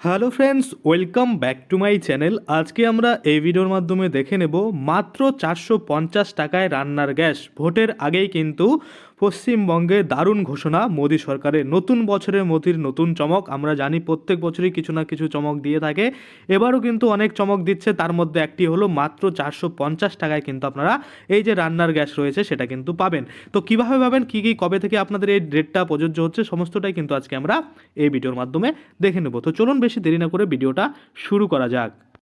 Hello friends, welcome back to my channel. আজকে আমরা এই ভিডিওর মাধ্যমে দেখে নেব মাত্র চারশো পঞ্চাশ টাকায় রান্নার গ্যাস। ভোটের আগেই কিন্তু পশ্চিমবঙ্গে দারুণ ঘোষণা, মোদী সরকারের নতুন বছরের মোদির নতুন চমক। আমরা জানি প্রত্যেক বছরই কিছু না কিছু চমক দিয়ে থাকে। এবারও কিন্তু অনেক চমক দিচ্ছে। তার মধ্যে একটি হলো মাত্র চারশো পঞ্চাশ টাকায় কিন্তু আপনারা এই যে রান্নার গ্যাস রয়েছে, সেটা কিন্তু পাবেন। তো কীভাবে পাবেন, কী কী, কবে থেকে আপনাদের এই ডেটটা প্রযোজ্য হচ্ছে, সমস্তটাই কিন্তু আজকে আমরা এই ভিডিওর মাধ্যমে দেখে নেব। তো চলুন বেশি দেরি না করে ভিডিওটা শুরু করা যাক।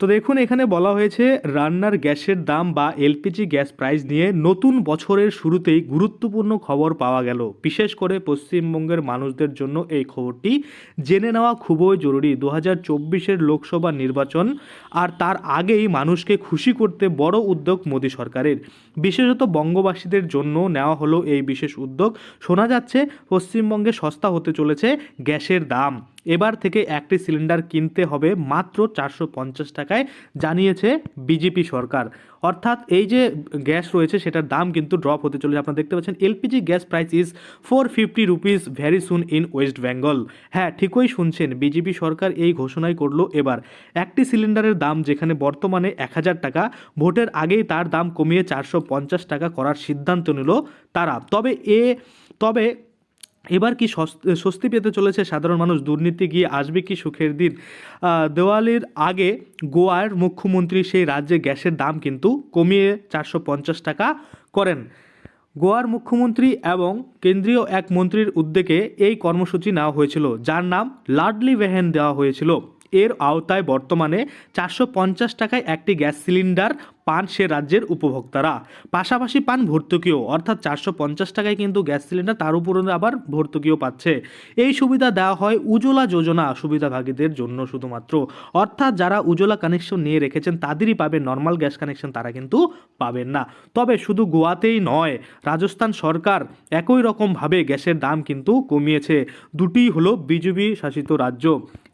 তো দেখুন, এখানে বলা হয়েছে রান্নার গ্যাসের দাম বা এলপিজি গ্যাস প্রাইস নিয়ে নতুন বছরের শুরুতেই গুরুত্বপূর্ণ খবর পাওয়া গেল। বিশেষ করে পশ্চিমবঙ্গের মানুষদের জন্য এই খবরটি জেনে নেওয়া খুবই জরুরি। দু হাজার চব্বিশের লোকসভা নির্বাচন আর তার আগেই মানুষকে খুশি করতে বড় উদ্যোগ মোদী সরকারের। বিশেষত বঙ্গবাসীদের জন্য নেওয়া হলো এই বিশেষ উদ্যোগ। শোনা যাচ্ছে, পশ্চিমবঙ্গে সস্তা হতে চলেছে গ্যাসের দাম। এবার থেকে একটি সিলিন্ডার কিনতে হবে মাত্র চারশো পঞ্চাশ টাকায়, জানিয়েছে বিজেপি সরকার। অর্থাৎ এই যে গ্যাস রয়েছে, সেটার দাম কিন্তু ড্রপ হতে চলেছে। আপনারা দেখতে পাচ্ছেন, LPG gas price is four fifty rupees very soon in West Bengal হ্যাঁ ঠিকই শুনছেন, বিজেপি সরকার এই ঘোষণাই করল এবার। একটি সিলিন্ডারের দাম যেখানে বর্তমানে এক হাজার টাকা, ভোটের আগেই তার দাম কমিয়ে চারশো পঞ্চাশ টাকা করার সিদ্ধান্ত নিল তারা। তবে এ, তবে এবার কি স্বস্তি পেতে চলেছে সাধারণ মানুষ? দুর্নীতি গিয়ে আসবে কি সুখের দিন? দেওয়ালির আগে গোয়ার মুখ্যমন্ত্রী সেই রাজ্যে গ্যাসের দাম কিন্তু কমিয়ে চারশো পঞ্চাশ টাকা করেন। গোয়ার মুখ্যমন্ত্রী এবং কেন্দ্রীয় এক মন্ত্রীর উদ্যোগে এই কর্মসূচি নেওয়া হয়েছিল, যার নাম লাডলি ভেহেন দেওয়া হয়েছিল। এর আওতায় বর্তমানে চারশো পঞ্চাশ টাকায় একটি গ্যাস সিলিন্ডার পান সে রাজ্যের উপভোক্তারা। পাশাপাশি পান ভর্তুকিও, অর্থাৎ চারশো পঞ্চাশ টাকায় কিন্তু গ্যাস সিলিন্ডার তার উপরে আবার ভর্তুকিও পাচ্ছে। এই সুবিধা দেওয়া হয় উজ্জ্বলা যোজনা সুবিধাভাগীদের জন্য শুধুমাত্র। অর্থাৎ যারা উজ্জ্বলা কানেকশন নিয়ে রেখেছেন, তাদেরই পাবে নর্মাল গ্যাস কানেকশন তারা কিন্তু পাবেন না। তবে শুধু গোয়াতেই নয়, রাজস্থান সরকার একই রকমভাবে গ্যাসের দাম কিন্তু কমিয়েছে। দুটি হলো বিজেপি শাসিত রাজ্য।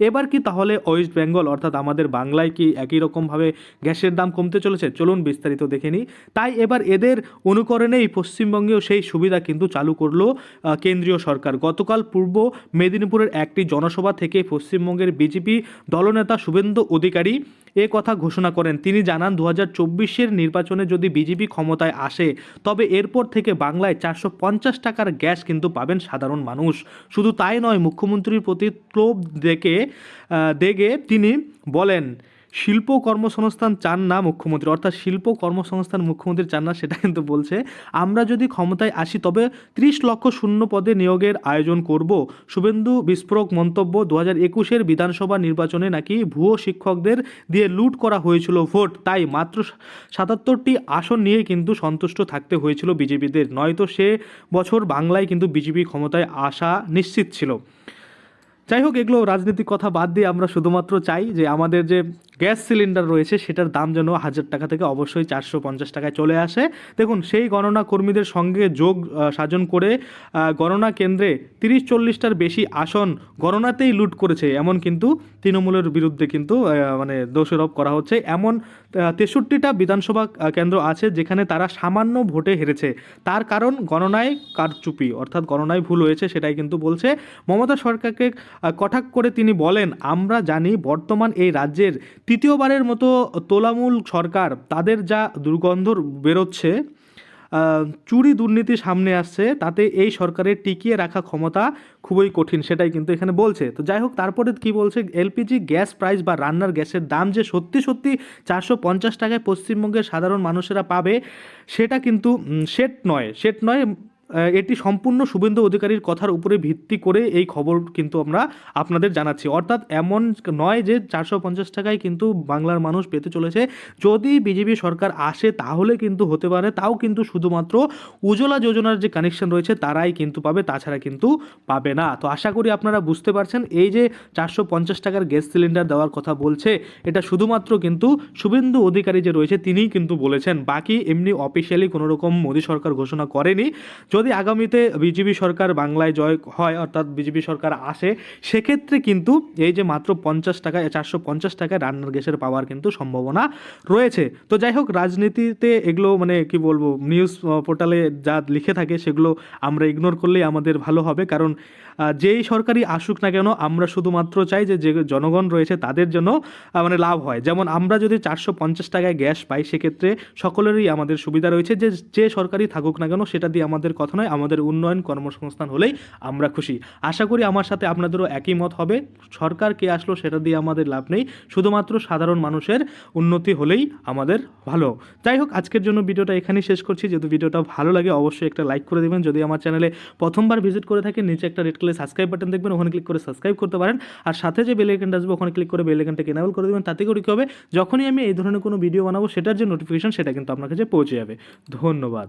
এবার কি তাহলে ওয়েস্ট বেঙ্গল, অর্থাৎ আমাদের বাংলায় কি একই রকমভাবে গ্যাসের দাম কমতে চলেছে? চলুন বিস্তারিত দেখে নিই। তাই এবার এদের অনুকরণেই পশ্চিমবঙ্গেও সেই সুবিধা কিন্তু চালু করল কেন্দ্রীয় সরকার। গতকাল পূর্ব মেদিনীপুরের একটি জনসভা থেকে পশ্চিমবঙ্গের বিজেপি দলনেতা শুভেন্দু অধিকারী এ কথা ঘোষণা করেন। তিনি জানান দু হাজার নির্বাচনে যদি বিজেপি ক্ষমতায় আসে, তবে এরপর থেকে বাংলায় চারশো পঞ্চাশ টাকার গ্যাস কিন্তু পাবেন সাধারণ মানুষ। শুধু তাই নয়, মুখ্যমন্ত্রীর প্রতি ক্লোভ দেখে দেখে তিনি বলেন শিল্প কর্মসংস্থান চান না মুখ্যমন্ত্রী, অর্থাৎ শিল্প কর্মসংস্থান মুখ্যমন্ত্রী চান না সেটা কিন্তু বলছে। আমরা যদি ক্ষমতায় আসি, তবে ত্রিশ লক্ষ শূন্য পদে নিয়োগের আয়োজন করব। শুভেন্দু বিস্ফোরক মন্তব্য দু হাজার একুশের বিধানসভা নির্বাচনে নাকি ভুয়ো শিক্ষকদের দিয়ে লুট করা হয়েছিল ভোট? তাই মাত্র সাতাত্তরটি আসন নিয়ে কিন্তু সন্তুষ্ট থাকতে হয়েছিল বিজেপিদের। নয়তো সে বছর বাংলায় কিন্তু বিজেপি ক্ষমতায় আসা নিশ্চিত ছিল। যাই হোক, এগুলো রাজনৈতিক কথা বাদ দিয়ে আমরা শুধুমাত্র চাই যে আমাদের যে গ্যাস সিলিন্ডার রয়েছে সেটার দাম যেন হাজার টাকা থেকে অবশ্যই চারশো পঞ্চাশ টাকায় চলে আসে। দেখুন সেই গণনা কর্মীদের সঙ্গে যোগ সাজন করে গণনা কেন্দ্রে তিরিশ চল্লিশটার বেশি আসন গণনাতেই লুট করেছে। এমন কিন্তু তৃণমূলের বিরুদ্ধে কিন্তু মানে দোষারোপ করা হচ্ছে। এমন তেষট্টিটা বিধানসভা কেন্দ্র আছে যেখানে তারা সামান্য ভোটে হেরেছে। তার কারণ গণনায় কারচুপি অর্থাৎ গণনায় ভুল হয়েছে সেটাই কিন্তু বলছে। মমতা সরকারকে আহ, কটাক্ষ করে তিনি বলেন আমরা জানি বর্তমান এই রাজ্যের তৃতীয়বারের মতো তোলামূল সরকার তাদের যা দুর্গন্ধ বেরোচ্ছে চুরি দুর্নীতি সামনে আসছে, তাতে এই সরকারের টিকিয়ে রাখা ক্ষমতা খুবই কঠিন, সেটাই কিন্তু এখানে বলছে। তো যাই হোক, তারপরে কি বলছে? এলপিজি গ্যাস প্রাইস বা রান্নার গ্যাসের দাম যে সত্যি সত্যি চারশো পঞ্চাশ টাকায় পশ্চিমবঙ্গের সাধারণ মানুষেরা পাবে, সেটা কিন্তু সেট নয়। সেট নয় এটি সম্পূর্ণ শুভেন্দু অধিকারীর কথার উপরে ভিত্তি করে এই খবর কিন্তু আমরা আপনাদের জানাচ্ছি। অর্থাৎ এমন নয় যে চারশো পঞ্চাশ টাকায় কিন্তু বাংলার মানুষ পেতে চলেছে। যদি বিজেপি সরকার আসে তাহলে কিন্তু হতে পারে, তাও কিন্তু শুধুমাত্র উজ্জ্বলা যোজনার যে কানেকশন রয়েছে তারাই কিন্তু পাবে, তাছাড়া কিন্তু পাবে না। তো আশা করি আপনারা বুঝতে পারছেন, এই যে চারশো পঞ্চাশ টাকার গ্যাস সিলিন্ডার দেওয়ার কথা বলছে, এটা শুধুমাত্র কিন্তু শুভেন্দু অধিকারী যে রয়েছে তিনিই কিন্তু বলেছেন। বাকি এমনি অফিসিয়ালি কোনো রকম মোদী সরকার ঘোষণা করেনি। যদি আগামীতে বিজেপি সরকার বাংলায় জয় হয়, অর্থাৎ বিজেপি সরকার আসে, সেক্ষেত্রে কিন্তু এই যে মাত্র পঞ্চাশ টাকা, চারশো পঞ্চাশ টাকায় রান্নার গ্যাসের পাওয়ার কিন্তু সম্ভাবনা রয়েছে। তো যাই হোক, রাজনীতিতে এগুলো মানে কি বলব নিউজ পোর্টালে যা লিখে থাকে সেগুলো আমরা ইগনোর করলেই আমাদের ভালো হবে। কারণ যেই সরকারি আসুক না কেন, আমরা শুধুমাত্র চাই যে যে জনগণ রয়েছে তাদের জন্য মানে লাভ হয়। যেমন আমরা যদি চারশো পঞ্চাশ টাকায় গ্যাস পাই, সেক্ষেত্রে সকলেরই আমাদের সুবিধা রয়েছে যে যে সরকারি থাকুক না কেন, সেটা দিয়ে আমাদের কথা নয়, আমাদের উন্নয়ন কর্মসংস্থান হলেই আমরা খুশি। আশা করি আমার সাথে আপনাদেরও একই মত হবে। সরকার কে আসলো সেটা দিয়ে আমাদের লাভ নেই। শুধুমাত্র সাধারণ মানুষের উন্নতি হলেই আমাদের ভালো। যাই হোক, আজকের জন্য ভিডিওটা এখানেই শেষ করছি। যদি ভিডিওটা ভালো লাগে, অবশ্যই একটা লাইক করে দেবেন। যদি আমার চ্যানেলে প্রথমবার ভিজিট করে থাকেন, নিচে একটা রেড কালার সাবস্ক্রাইব বাটন দেখবেন, ওখানে ক্লিক করে সাবস্ক্রাইব করতে পারেন। আর সাথে যে বেল আইকনটা আসবে, ওখানে ক্লিক করে বেল আইকনটাকে এনেবল করে দেবেন। তাতে করে কী হবে? যখনই আমি এই ধরনের কোনো ভিডিও বানাবো, সেটার যে নোটিফিকেশন সেটা কিন্তু আপনার কাছে পৌঁছে যাবে। ধন্যবাদ।